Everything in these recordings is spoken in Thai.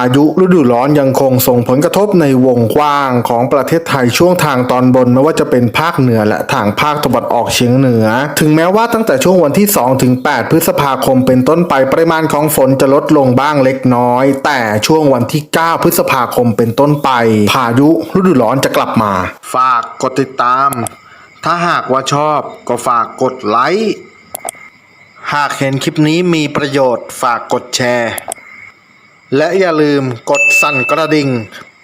ายุฤดูร้อนยังคงส่งผลกระทบในวงกว้างของประเทศไทยช่วงทางตอนบนไม่ว่าจะเป็นภาคเหนือและทางภาคตะวันออกเฉียงเหนือ ถึงแม้ว่าตั้งแต่ช่วงวันที่ 2 ถึง 8 พฤษภาคมเป็นต้นไปปริมาณของฝนจะลดลงบ้างเล็กน้อย แต่ช่วงวันที่ 9 พฤษภาคมเป็นต้นไป พายุฤดูร้อนจะกลับมา ฝากกดติดตาม ถ้าหากว่าชอบก็ฝากกดไลค์หากเห็นคลิปนี้มีประโยชน์ฝากกดแชร์ และอย่าลืมกดสั่นกระดิ่ง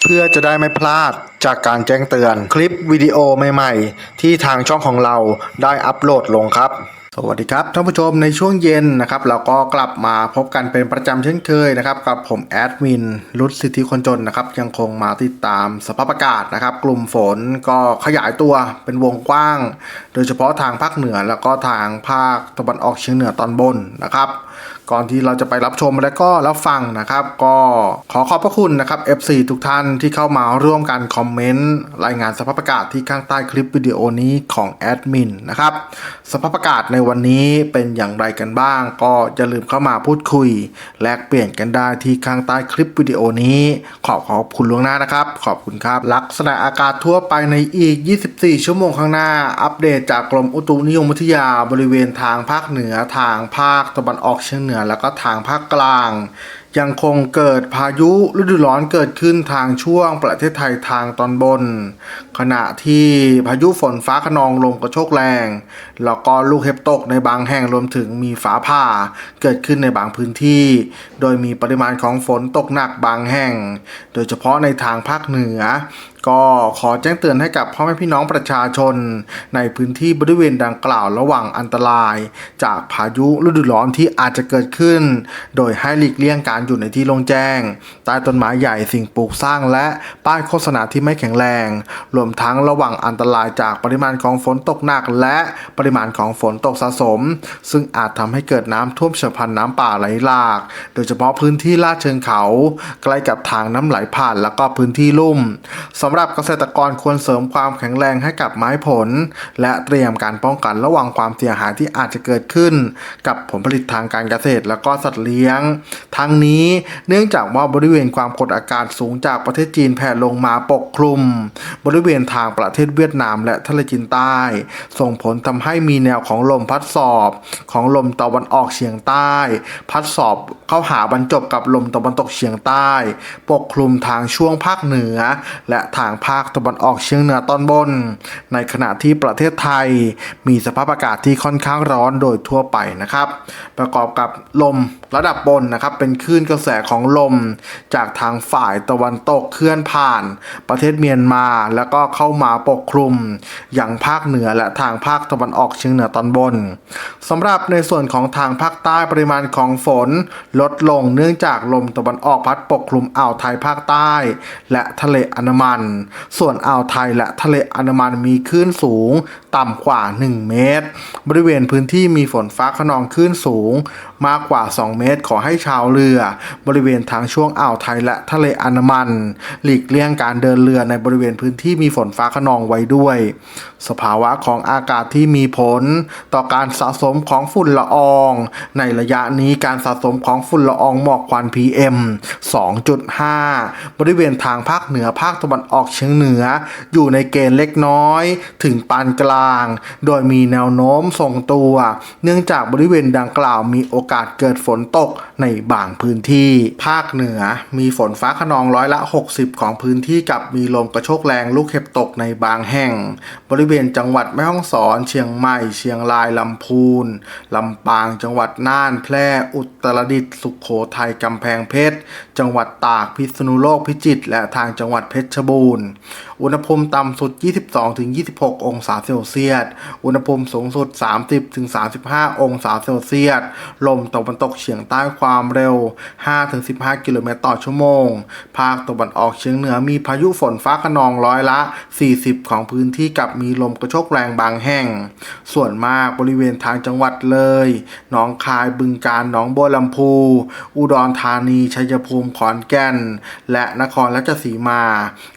เพื่อจะได้ไม่พลาดจากการแจ้งเตือน คลิปวิดีโอใหม่ๆ ที่ทางช่องของเราได้อัปโหลดลงครับ สวัสดีครับท่านผู้ชมในช่วงเย็นนะครับ เราก็กลับมาพบกันเป็นประจำเช่นเคยนะครับ กับผมแอดมินรุดสิทธิคนจนนะครับ ยังคงมาติดตามสภาพอากาศนะครับ กลุ่มฝนก็ขยายตัวเป็นวงกว้าง โดยเฉพาะทางภาคเหนือแล้วก็ทางภาคตะวันออกเฉียงเหนือตอนบนนะครับ ก่อนที่เราจะไปรับชมและก็รับฟังนะครับ ก็ขอขอบพระคุณนะครับ FC ทุกท่านที่เข้ามาร่วมกันคอมเมนต์รายงานสภาพอากาศที่ข้างใต้คลิปวิดีโอนี้ของแอดมินนะครับสภาพอากาศในวันนี้เป็นอย่างไรกันบ้าง ก็อย่าลืมเข้ามาพูดคุย แลกเปลี่ยนกันได้ที่ข้างใต้คลิปวิดีโอนี้ ขอบขอบคุณล่วงหน้านะครับ ขอบคุณครับ ลักษณะอากาศทั่วไปในอีก 24 ชั่วโมงข้างหน้า อัปเดตจากกรมอุตุนิยมวิทยาบริเวณทางภาคเหนือทางภาคตะวันออกเฉียงเหนือแล้วก็ทางภาคกลาง ยังคงเกิดพายุฤดูร้อนเกิดขึ้นทางช่วงประเทศไทยทางตอนบน ขณะที่พายุฝนฟ้าขนองลมกระโชกแรง แล้วก็ลูกเห็บตกในบางแห่งรวมถึงมีฟ้าผ่าเกิดขึ้นในบางพื้นที่ โดยมีปริมาณของฝนตกหนักบางแห่ง โดยเฉพาะในทางภาคเหนือก็ขอแจ้งเตือนให้กับพ่อแม่พี่น้องประชาชน ในพื้นที่บริเวณดังกล่าวระหว่างอันตราย จากพายุฤดูร้อนที่อาจจะเกิดขึ้น โดยให้หลีกเลี่ยงการอยู่ในที่โล่งแจ้ง ใต้ต้นไม้ใหญ่สิ่งปลูกสร้างและป้ายโฆษณาที่ไม่แข็งแรง รวมทั้งระว่างอันตรายจากปริมาณของฝนตกหนักและปริมาณของฝนตกสะสม ซึ่งอาจทำให้เกิดน้ำท่วมฉับพลันน้ำป่าไหลหลาก โดยเฉพาะพื้นที่ลาดเชิงเขา ใกล้กับทางน้ำไหลผ่าน แล้วก็พื้นที่ลุ่มสำหรับเกษตรกรควรเสริมความแข็งแรงให้กับไม้ผล และเตรียมการป้องกันระหว่างความเสียหายที่อาจจะเกิดขึ้น กับผลผลิตทางการเกษตรแล้วก็สัตว์เลี้ยง ทั้งนี้เนื่องจากว่าบริเวณความกดอากาศสูงจากประเทศจีนแผ่ลงมาปกคลุม บริเวณทางประเทศเวียดนามและทะเลจีนใต้ ส่งผลทำให้มีแนวของลมพัดสอบ ของลมตะวันออกเฉียงใต้ พัดสอบเข้าหาบรรจบกับลมตะวันตกเฉียงใต้ ปกคลุมทางช่วงภาคเหนือ และทางภาคตะวันออกเฉียงเหนือตอนบน ในขณะที่ประเทศไทย มีสภาพอากาศที่ค่อนข้างร้อนโดยทั่วไปนะครับ ประกอบกับลมระดับบนนะครับ เป็นคลื่นกระแสของลม จากทางฝ่ายตะวันตกเคลื่อนผ่าน ประเทศเมียนมาแล้วก็เข้ามาปกคลุม อย่างภาคเหนือและทางภาคตะวันออกเฉียงเหนือตอนบนสำหรับในส่วนของทางภาคใต้ปริมาณของฝน ลดลงเนื่องจากลมตะวันออกพัดปกคลุมอ่าวไทยภาคใต้ และทะเลอันดามันส่วนอ่าวไทยและทะเลอันดามันมีคลื่นสูง ต่ำกว่า 1 เมตร บริเวณพื้นที่มีฝนฟ้าขนองคลื่นสูง มากกว่า 2 เมตร ขอให้ชาวเรือ บริเวณทางช่วงอ่าวไทยและทะเลอันดามัน หลีกเลี่ยงการเดินเรือในบริเวณพื้นที่มีฝนฟ้าขนองไว้ด้วย สภาวะของอากาศที่มีผล ต่อการสะสมของฝุ่นละออง ในระยะนี้การสะสมของฝุ่นละอองหมอกควัน PM 2.5 บริเวณทางภาคเหนือภาคตะวันออกเฉียงเหนือ อยู่ในเกณฑ์เล็กน้อย ถึงปานกลาง โดยมีแนวโน้มทรงตัว เนื่องจากบริเวณดังกล่าวมีโอกกาสเกิดฝนตกในบางพื้นที่ ภาคเหนือมีฝนฟ้าขนองร้อยละ 60 ของพื้นที่กับมีลมกระโชกแรงลูกเห็บตกในบางแห่ง บริเวณจังหวัดแม่ฮ่องสอน เชียงใหม่ เชียงรายลำพูนลำปางจังหวัดน่านแพร่อุตรดิตถ์สุขโขทัยกำแพงเพชร จังหวัดตากพิษณุโลกพิจิตรและทางจังหวัดเพชรบูรณ์ อุณหภูมิต่ำสุด 22-26 องศาเซลเซียส อุณหภูมิสูงสุด 30-35 องศาเซลเซียส ลมตะวันตกเฉียงใต้ความเร็ว 5-15 กิโลเมตรต่อชั่วโมง ภาคตะวันออกเฉียงเหนือมีพายุฝนฟ้าขนองร้อยละ 40 ของพื้นที่กับมีลมกระโชกแรงบางแห่ง ส่วนมากบริเวณทางจังหวัดเลย หนองคายบึงกาฬหนองบัวลำพู อุดรธานี ชัยภูมิขอนแก่น และนครราชสีมา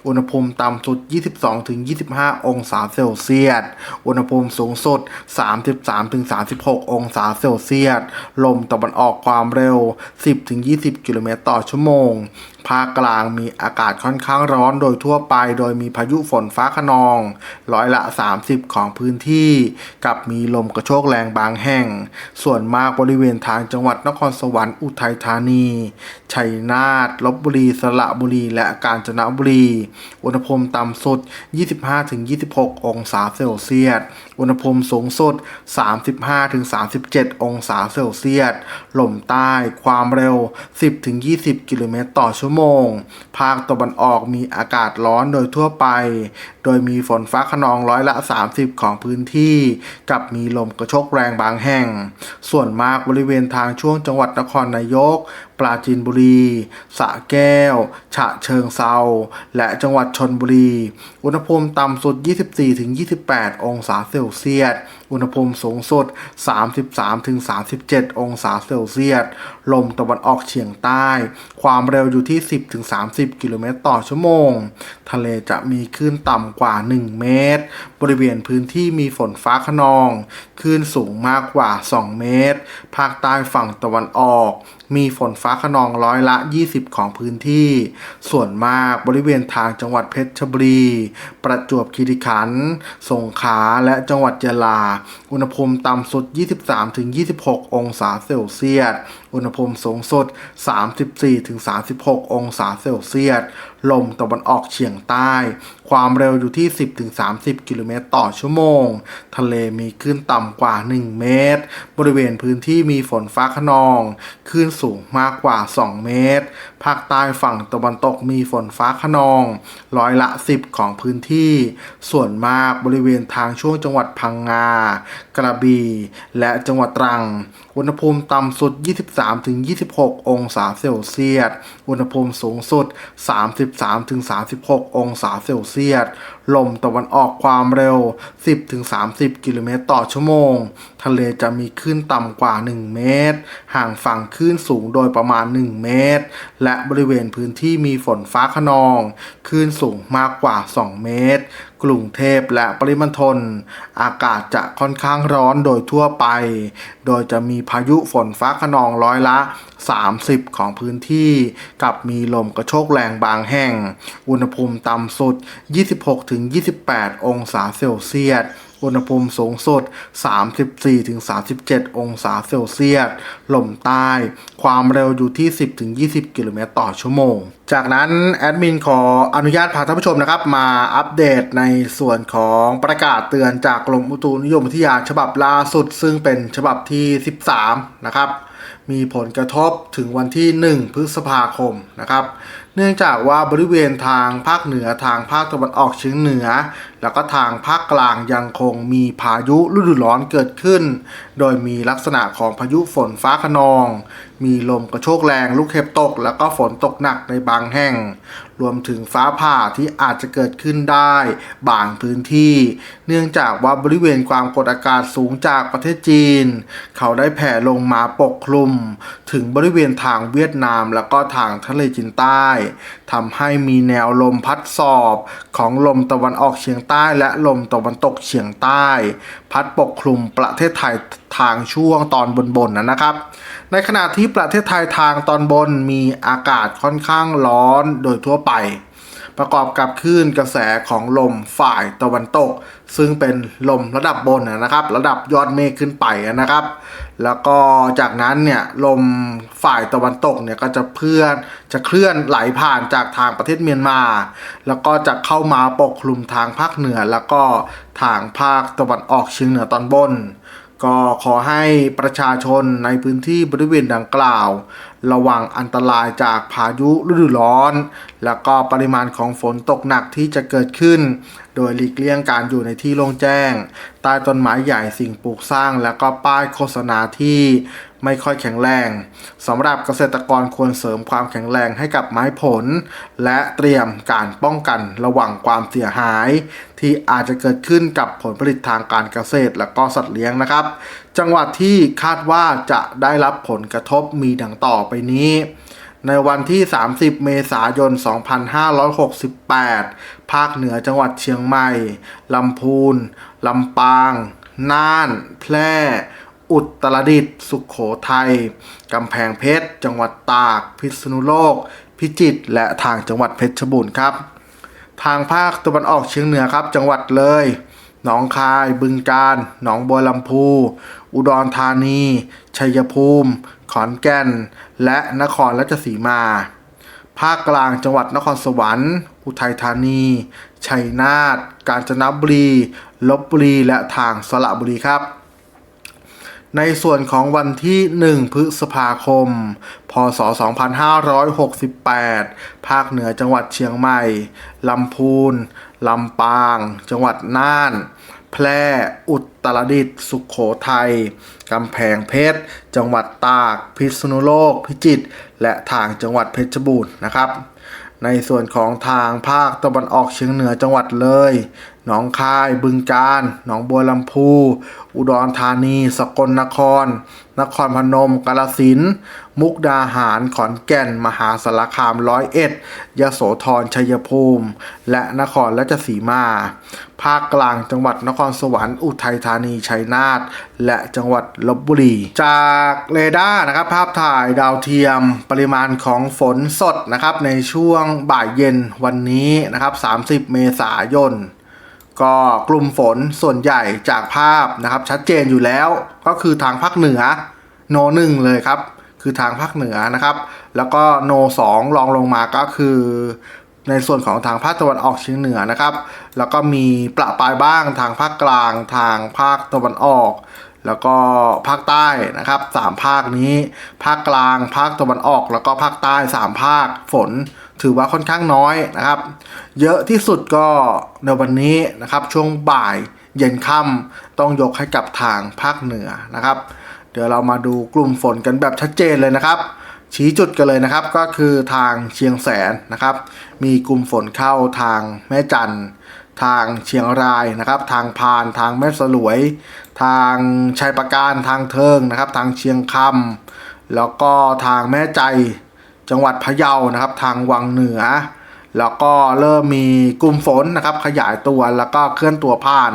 อุณหภูมิต่ำสุด 22-25 องศาเซลเซียส อุณหภูมิสูงสุด 33-36 องศาเซลเซียสลมตะวันออกความเร็ว 10-20 กิโลเมตรต่อชั่วโมงภาคกลางมีอากาศค่อนข้างร้อนโดยทั่วไป โดยมีพายุฝนฟ้าขนอง ร้อยละ 30 ของพื้นที่ กับมีลมกระโชกแรงบางแห่ง ส่วนมากบริเวณทางจังหวัดนครสวรรค์อุทัยธานี ชัยนาทลบบุรี สระบุรี และกาญจนบุรี อุณหภูมิต่ำสุด 25-26 องศาเซลเซียส อุณหภูมิสูงสุด 35-37 องศาเซลเซียส ลมใต้ความเร็ว 10-20 กิโลเมตรต่อชั่วโมง ภาคตะวันออกมีอากาศร้อนโดยทั่วไป โดยมีฝนฟ้าขนองร้อยละ 30 ของพื้นที่ กับมีลมกระโชกแรงบางแห่ง ส่วนมากบริเวณทางช่วงจังหวัดนครนายก ปราจีนบุรี สระแก้ว ฉะเชิงเซาและจังหวัดชนบุรี อุณหภูมิต่ำสุด 24-28 องศาเซลเซียส อุณหภูมิสูงสุด 33-37 องศาเซลเซียส ลมตะวันออกเฉียงใต้ ความเร็วอยู่ที่ 10-30 กิโลเมตรต่อชั่วโมง ทะเลจะมีคลื่นต่ำกว่า 1 เมตร บริเวณพื้นที่มีฝนฟ้าขนอง คลื่นสูงมากกว่า 2 เมตร ภาคใต้ฝั่งตะวันออก มีฝนฟ้าขนองร้อยละ 20 ของพื้นที่ ส่วนมากบริเวณทางจังหวัดเพชรบุรี ประจวบคีรีขันธ์สงขลาและจังหวัดยะลา อุณหภูมิต่ำสุด 23-26 องศาเซลเซียส อุณหภูมิสูงสุด 34-36 องศาเซลเซียส ลมตะวันออกเฉียงใต้ ความเร็วอยู่ที่ 10-30 กิโลเมตรต่อชั่วโมง ทะเลมีคลื่นต่ำกว่า 1 เมตร บริเวณพื้นที่มีฝนฟ้าขนอง คลื่นสูงมากกว่า 2 เมตร ภาคใต้ฝั่งตะวันตกมีฝนฟ้าขนอง ร้อยละ 10 ของพื้นที่ ส่วนมากบริเวณทางช่วงจังหวัดพังงา กระบี่ และจังหวัดตรังอุณหภูมิต่ำสุด 23-26 องศาเซลเซียส อุณหภูมิสูงสุด 33-36 องศาเซลเซียส ลมตะวันออกความเร็ว 10-30 กิโลเมตรต่อชั่วโมง ทะเลจะมีคลื่นต่ำกว่า 1 เมตร ห่างฝั่งคลื่นสูงโดยประมาณ 1 เมตร และบริเวณพื้นที่มีฝนฟ้าขนอง คลื่นสูงมากกว่า 2 เมตร กรุงเทพและปริมณฑลอากาศจะค่อนข้างร้อนโดยทั่วไป โดยจะมีพายุฝนฟ้าขนองร้อยละ 30 ของพื้นที่ กับมีลมกระโชกแรงบางแห่ง อุณหภูมิต่ำสุด 26-28 องศาเซลเซียส อุณหภูมิสูงสุด 34-37 องศาเซลเซียส ลมใต้ ความเร็วอยู่ที่ 10-20 กิโลเมตรต่อชั่วโมง จากนั้นแอดมินขออนุญาตพาท่านผู้ชมนะครับมาอัปเดตในส่วนของประกาศเตือนจากกรมอุตุนิยมวิทยาฉบับล่าสุด ซึ่งเป็นฉบับที่ 13 นะครับมีผลกระทบถึงวันที่ 1 พฤษภาคมนะครับ เนื่องจากว่าบริเวณทางภาคเหนือทางภาคตะวันออกเฉียงเหนือ แล้วก็ทางภาคกลางยังคงมีพายุฤดูร้อนเกิดขึ้น โดยมีลักษณะของพายุฝนฟ้าขนอง มีลมกระโชกแรงลูกเห็บตก แล้วก็ฝนตกหนักในบางแห่ง รวมถึงฟ้าผ่าที่อาจจะเกิดขึ้นได้บางพื้นที่ เนื่องจากว่าบริเวณความกดอากาศสูงจากประเทศจีน เขาได้แผ่ลงมาปกคลุม ถึงบริเวณทางเวียดนามแล้วก็ทางทะเลจีนใต้ทำให้มีแนวลมพัดสอบของลมตะวันออกเฉียงใต้ใต้และลมตะวันตกเฉียงใต้ พัดปกคลุมประเทศไทยทางช่วงตอนบนๆนนะครับ ในขณะที่ประเทศไทยทางตอนบนมีอากาศค่อนข้างร้อนโดยทั่วไป ประกอบกับคลื่นกระแสของลมฝ่ายตะวันตก ซึ่งเป็นลมระดับบนนะครับ ระดับยอดเมฆขึ้นไปนะครับ แล้วก็จากนั้นเนี่ยลมฝ่ายตะวันตกเนี่ยก็จะเพื่อนจะเคลื่อนไหลผ่านจากทางประเทศเมียนมา แล้วก็จะเข้ามาปกคลุมทางภาคเหนือ แล้วก็ทางภาคตะวันออกเฉียงเหนือตอนบน ก็ขอให้ประชาชนในพื้นที่บริเวณดังกล่าว ระวังอันตรายจากพายุฤดูร้อน และก็ปริมาณของฝนตกหนักที่จะเกิดขึ้น โดยหลีกเลี่ยงการอยู่ในที่โล่งแจ้ง ใต้ต้นไม้ใหญ่สิ่งปลูกสร้าง และก็ป้ายโฆษณาที่ ไม่ค่อยแข็งแรงสำหรับเกษตรกรควรเสริมความแข็งแรงให้กับไม้ผล และเตรียมการป้องกันระหว่างความเสียหาย ที่อาจจะเกิดขึ้นกับผลผลิตทางการเกษตรและก็สัตว์เลี้ยงนะครับ จังหวัดที่คาดว่าจะได้รับผลกระทบมีดังต่อไปนี้ ในวันที่ 30 เมษายน 2568 ภาคเหนือจังหวัดเชียงใหม่ลำพูนลำปาง น่าน แพร่ อุตรดิตถ์สุขโขทัยกำแพงเพชร จังหวัดตาก พิษณุโลก พิจิตรและทางจังหวัดเพชรบูรณ์ครับ ทางภาคตะวันออกเฉียงเหนือครับ จังหวัดเลยหนองคาย บึงกาฬหนองบัวลำพู อุดรธานี ชัยภูมิ ขอนแก่น และนครราชสีมา ภาคกลางจังหวัดนครสวรรค์ อุทัยธานี ชัยนาท กาญจนบุรี ลบบุรี และทางสระบุรีครับ ในส่วนของวันที่ 1 พฤษภาคม พศ 2568 ภาคเหนือจังหวัดเชียงใหม่ ลำพูน ลำปาง จังหวัดน่าน แพร่ อุตรดิตถ์ สุขโขทัย กำแพงเพชร จังหวัดตาก พิษณุโลก พิจิตร และทางจังหวัดเพชรบูรณ์นะครับ ในส่วนของทางภาคตะวันออกเฉียงเหนือจังหวัดเลยหนองคาย บึงกาฬหนองบัวลำพู อุดรธานี สกลนคร นครพนม กาฬสินธุ์มุกดาหาร ขอนแก่น มหาสารคามร้อยเอ็ดยโสธร ชัยภูมิ และนครราชสีมา ภาคกลางจังหวัดนครสวรรค์ อุทัยธานี ชัยนาท และจังหวัดลบบุรี จากเรดาร์นะครับ ภาพถ่ายดาวเทียม ปริมาณของฝนสดนะครับ ในช่วงบ่ายเย็นวันนี้นะครับ 30 เมษายน ก็กลุ่มฝนส่วนใหญ่จากภาพนะครับชัดเจนอยู่แล้วก็คือทางภาคเหนือโนหนึ่งเลยครับ คือทางภาคเหนือนะครับ แล้วก็โนสองรองลงมาก็คือ ในส่วนของทางภาคตะวันออกเฉียงเหนือนะครับ แล้วก็มีประปายบ้างทางภาคกลางทางภาคตะวันออก แล้วก็ภาคใต้นะครับสามภาคนี้ ภาคกลาง ภาคตะวันออก แล้วก็ภาคใต้สามภาคฝน ถือว่าค่อนข้างน้อยนะครับ เยอะที่สุดก็ในวันนี้นะครับช่วงบ่ายเย็นค่ำต้องยกให้กับทางภาคเหนือนะครับ เดี๋ยวเรามาดูกลุ่มฝนกันแบบชัดเจนเลยนะครับ ชี้จุดกันเลยนะครับก็คือทางเชียงแสนนะครับ มีกลุ่มฝนเข้าทางแม่จันทางเชียงรายนะครับ ทางพานทางแม่สลวย ทางชัยประการทางเทิงนะครับ ทางเชียงคำแล้วก็ทางแม่ใจ จังหวัดพะเยานะครับทางวังเหนือ แล้วก็เริ่มมีกลุ่มฝนนะครับ ขยายตัวแล้วก็เคลื่อนตัวผ่าน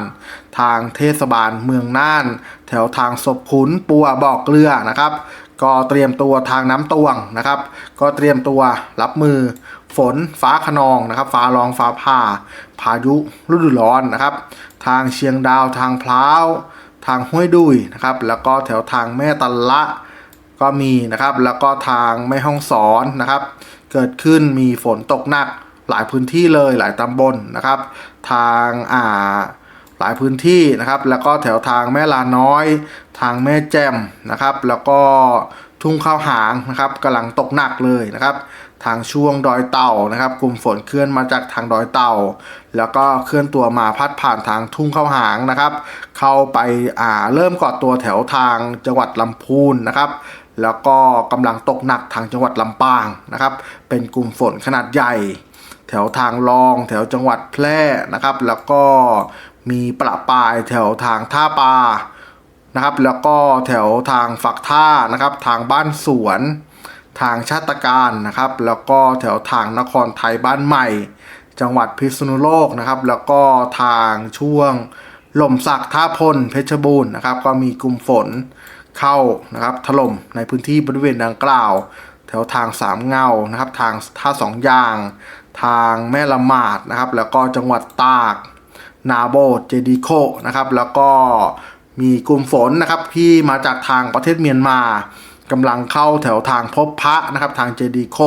ทางเทศบาลเมืองน่าน แถวทางศพขุนปัวบอกเกลือนะครับ ก็เตรียมตัวทางน้ำตวงนะครับ ก็เตรียมตัวรับมือฝนฟ้าขนองนะครับ ฟ้าร้องฟ้าผ่า พายุฤดูร้อนนะครับ ทางเชียงดาวทางพร้าวทางห้วยดุยนะครับ แล้วก็แถวทางแม่ตันละ ก็มีนะครับ แล้วก็ทางแม่ห้องสอนนะครับ เกิดขึ้นมีฝนตกหนักหลายพื้นที่เลยหลายตำบลนะครับ ทางอ่าหลายพื้นที่นะครับ แล้วก็แถวทางแม่ลาน้อย ทางแม่แจ่มนะครับ แล้วก็ทุ่งข้าวหางนะครับกำลังตกหนักเลยนะครับ ทางช่วงดอยเต่านะครับ กลุ่มฝนเคลื่อนมาจากทางดอยเต่า แล้วก็เคลื่อนตัวมาพัดผ่านทางทุ่งข้าวหางนะครับ เข้าไปอ่าเริ่มก่อตัวแถวทางจังหวัดลำพูนนะครับ แล้วก็กำลังตกหนักทางจังหวัดลำปางนะครับ เป็นกลุ่มฝนขนาดใหญ่ แถวทางรอง แถวจังหวัดแพร่นะครับ แล้วก็มีประปายแถวทางท่าปลานะครับ แล้วก็แถวทางฝักท่านะครับ ทางบ้านสวน ทางชาติการนะครับ แล้วก็แถวทางนครไทยบ้านใหม่ จังหวัดพิษณุโลกนะครับ แล้วก็ทางช่วงหล่มสักท่าพลเพชรบูรณ์นะครับ ก็มีกลุ่มฝน เข้านะครับถล่มในพื้นที่บริเวณดังกล่าว แถวทางสามเงานะครับ ทางท่าสองยาง ทางแม่ละมาดนะครับ แล้วก็จังหวัดตาก นาโบดเจดีโคนะครับ แล้วก็มีกลุ่มฝนนะครับที่มาจากทางประเทศเมียนมากำลังเข้าแถวทางพบพระนะครับ ทางเจดีโค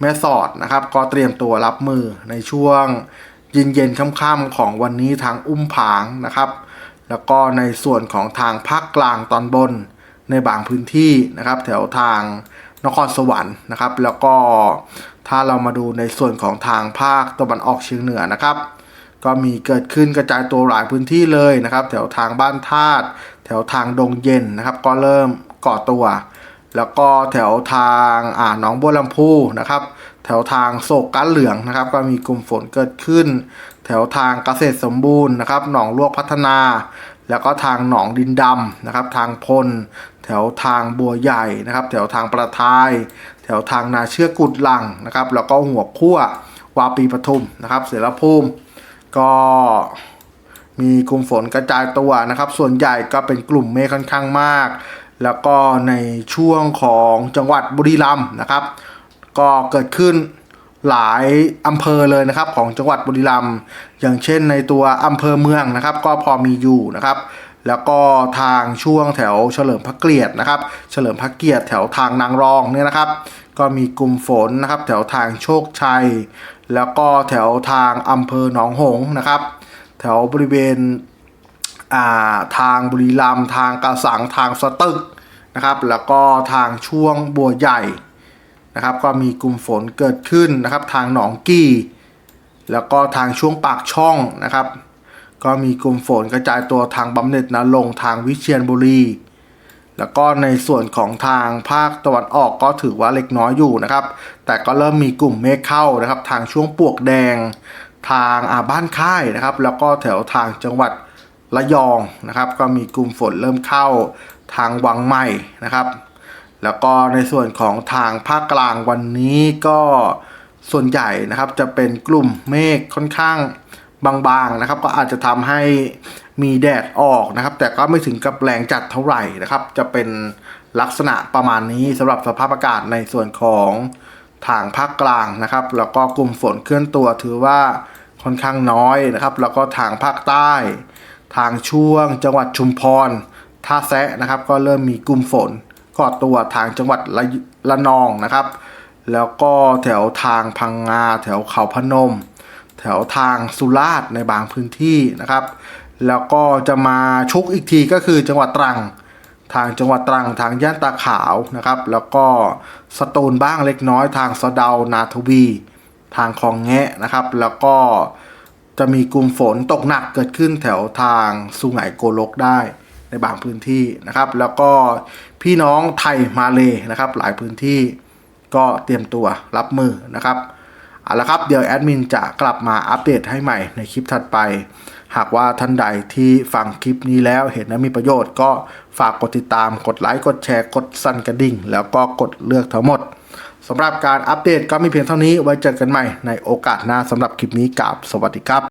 แม่สอดนะครับ ก็เตรียมตัวรับมือในช่วงเย็นๆค่ำๆของวันนี้ทางอุ้มผางนะครับ แล้วก็ในส่วนของทางภาคกลางตอนบน ในบางพื้นที่นะครับ แถวทางนครสวรรค์นะครับ แล้วก็ถ้าเรามาดูในส่วนของทางภาคตะวันออกเฉียงเหนือนะครับ ก็มีเกิดขึ้นกระจายตัวหลายพื้นที่เลยนะครับ แถวทางบ้านธาตุแถวทางดงเย็นนะครับ ก็เริ่มก่อตัว แล้วก็แถวทางอ่าหนองบัวลำพูนะครับ แถวทางโศกก้านเหลืองนะครับ ก็มีกลุ่มฝนเกิดขึ้น แถวทางเกษตรสมบูรณ์นะครับ หนองลวกพัฒนา แล้วก็ทางหนองดินดำนะครับ ทางพล แถวทางบัวใหญ่นะครับ แถวทางประทาย แถวทางนาเชือกกุดลังนะครับ แล้วก็หัวขั้ววาปีปทุมนะครับ เสรภูมิก็มีกลุ่มฝนกระจายตัวนะครับ ส่วนใหญ่ก็เป็นกลุ่มเมฆค่อนข้างมาก แล้วก็ในช่วงของจังหวัดบุรีรัมย์นะครับ ก็เกิดขึ้น หลายอำเภอเลยนะครับ ของจังหวัดบุรีรัมย์อย่างเช่นในตัวอำเภอเมืองนะครับ ก็พอมีอยู่นะครับแล้วก็ทางช่วงแถวเฉลิมพระเกียรตินะครับ เฉลิมพระเกียรติแถวทางนางรองเนี่ยนะครับ ก็มีกลุ่มฝนนะครับ แถวทางโชคชัย แล้วก็แถวทางอำเภอหนองหงนะครับ แถวบริเวณาทางบุรีรัมย์ทางกระสังทางสตึกนะครับ แล้วก็ทางช่วงบัวใหญ่ นะครับก็มีกลุ่มฝนเกิดขึ้นนะครับทางหนองกี้ แล้วก็ทางช่วงปากช่องนะครับ ก็มีกลุ่มฝนกระจายตัวทางบำเหน็จนรงทางวิเชียรบุรี แล้วก็ในส่วนของทางภาคตะวันออกก็ถือว่าเล็กน้อยอยู่นะครับ แต่ก็เริ่มมีกลุ่มเมฆเข้านะครับ ทางช่วงปวกแดง ทางอาบ้านค่ายนะครับ แล้วก็แถวทางจังหวัดระยองนะครับ ก็มีกลุ่มฝนเริ่มเข้าทางวังใหม่นะครับ แล้วก็ในส่วนของทางภาคกลางวันนี้ก็ส่วนใหญ่นะครับจะเป็นกลุ่มเมฆค่อนข้างบางๆนะครับ ก็อาจจะทำให้มีแดดออกนะครับ แต่ก็ไม่ถึงกับแรงจัดเท่าไหร่นะครับ จะเป็นลักษณะประมาณนี้สำหรับสภาพอากาศในส่วนของทางภาคกลางนะครับ แล้วก็กลุ่มฝนเคลื่อนตัวถือว่าค่อนข้างน้อยนะครับ แล้วก็ทางภาคใต้ ทางช่วงจังหวัดชุมพรท่าแซะนะครับ ก็เริ่มมีกลุ่มฝน ก่อตัวทางจังหวัดระละนองนะครับ แล้วก็แถวทางพังงา แถวเขาพนม แถวทางสุราษฎร์ในบางพื้นที่นะครับ แล้วก็จะมาชุกอีกทีก็คือจังหวัดตรัง ทางจังหวัดตรังทางย่านตาขาวนะครับ แล้วก็สตูลบ้างเล็กน้อย ทางสะเดานาทวี ทางคลองแงะนะครับ แล้วก็จะมีกลุ่มฝนตกหนักเกิดขึ้นแถวทางสุไหงโกลกได้ บางพื้นที่นะครับ แล้วก็พี่น้องไทยมาเลยนะครับ หลายพื้นที่ก็เตรียมตัวรับมือนะครับเอาละครับเดี๋ยวแอดมินจะกลับมาอัปเดตให้ใหม่ในคลิปถัดไป หากว่าท่านใดที่ฟังคลิปนี้แล้วเห็นและมีประโยชน์ก็ฝากกดติดตามกดไลค์กดแชร์กดสั่นกระดิ่ง แล้วก็กดเลือกทั้งหมดสำหรับการอัปเดตก็มีเพียงเท่านี้ไว้เจอกันใหม่ในโอกาสหน้าสำหรับคลิปนี้กับสวัสดีครับ